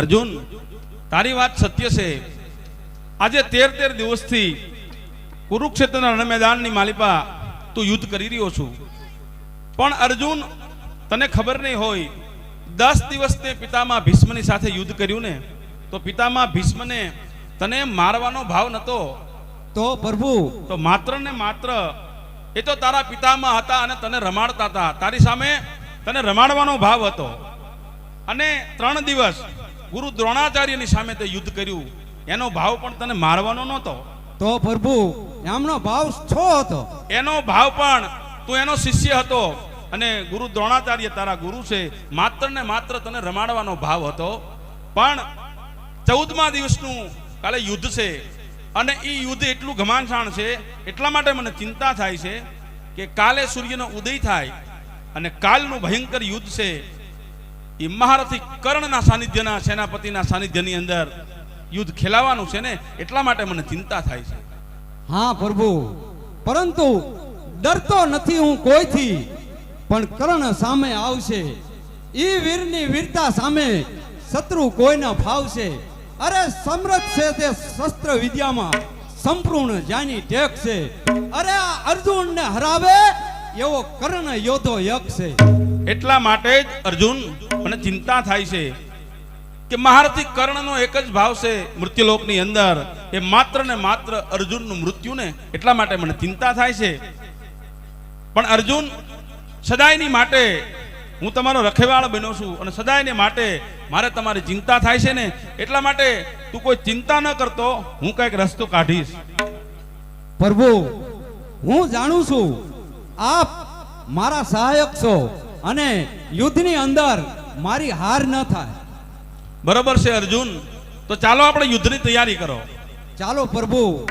અર્જુન તારી વાત સત્ય છે. આજે તેર તેર દિવસથી કુરુક્ષેત્રના રણ મેદાનની માલિપા તું યુદ્ધ કરી રહ્યો છું. પણ અર્જુન તને ખબર નહીં હોય દસ દિવસ તે પિતામાં ભીષ્મની સાથે યુદ્ધ કર્યું ને તો પિતામાં ભીષ્મને તને મારવાનો ભાવ નતો. તો પ્રભુ તો માત્ર ને માત્ર એ તો તારા પિતામાં હતા અને તને રમાડતા હતા. તારી સામે તને રમાડવાનો ભાવ હતો. અને ત્રણ દિવસ ગુરુ દ્રોણાચાર્યની સામે તે યુદ્ધ કર્યું. એનો ભાવ પણ તને મારવાનો નહોતો. તો પ્રભુ એમનો ભાવ છો હતો? એનો ભાવ પણ તું એનો શિષ્ય હતો. અને ગુરુ દ્રોણાચાર્ય તારા ગુરુ છે માત્ર ને માત્ર તને રમાડવાનો ભાવ હતો. પણ ચૌદમા દિવસનું કાલે યુદ્ધ છે. અને એ યુદ્ધ એટલું ઘમાસાણ છે એટલા માટે મને ચિંતા થાય છે કે કાલે સૂર્યનો ઉદય થાય. અને કાલનું ભયંકર યુદ્ધ છે. એ મહારથી કર્ણના સાનિધ્યના સેનાપતિના સાનિધ્યની અંદર યુદ્ધ ખેલાવાનું છે ને એટલા માટે મને ચિંતા થાય છે. હા પ્રભુ. પરંતુ ડરતો નથી હું કોઈથી પણ કર્ણ સામે આવશે. ઈ વીરની વીરતા સામે શત્રુ કોઈના ફાવશે. અરે સમરથ છે તે શસ્ત્ર વિદ્યામાં. સંપૂર્ણ જાની ટેક છે. અરે આ અર્જુનને હરાવે એવો કર્ણ યોધો યક છે. એટલા માટે જ અર્જુન મને ચિંતા થાય છે કે મહારથી કર્ણનો એક જ ભાવ છે મૃત્યુલોકની અંદર. એ માત્ર ને માત્ર અર્જુનનું મૃત્યુ ને એટલા માટે મને ચિંતા થાય છે. પણ અર્જુન સદાયની માટે હું તમારો રખેવાળ બન્યો છું અને સદાયને માટે મારે તમારી ચિંતા થાય છે ને એટલા માટે તું કોઈ ચિંતા ન કરતો, હું કંઈક રસ્તો કાઢીશ. પ્રભુ, હું જાણું છું, આપ મારા સહાયક છો અને યુદ્ધની અંદર મારી હાર ન થાય. બરોબર છે અર્જુન? તો ચાલો આપણે યુદ્ધની તૈયારી કરો. ચાલો પ્રભુ.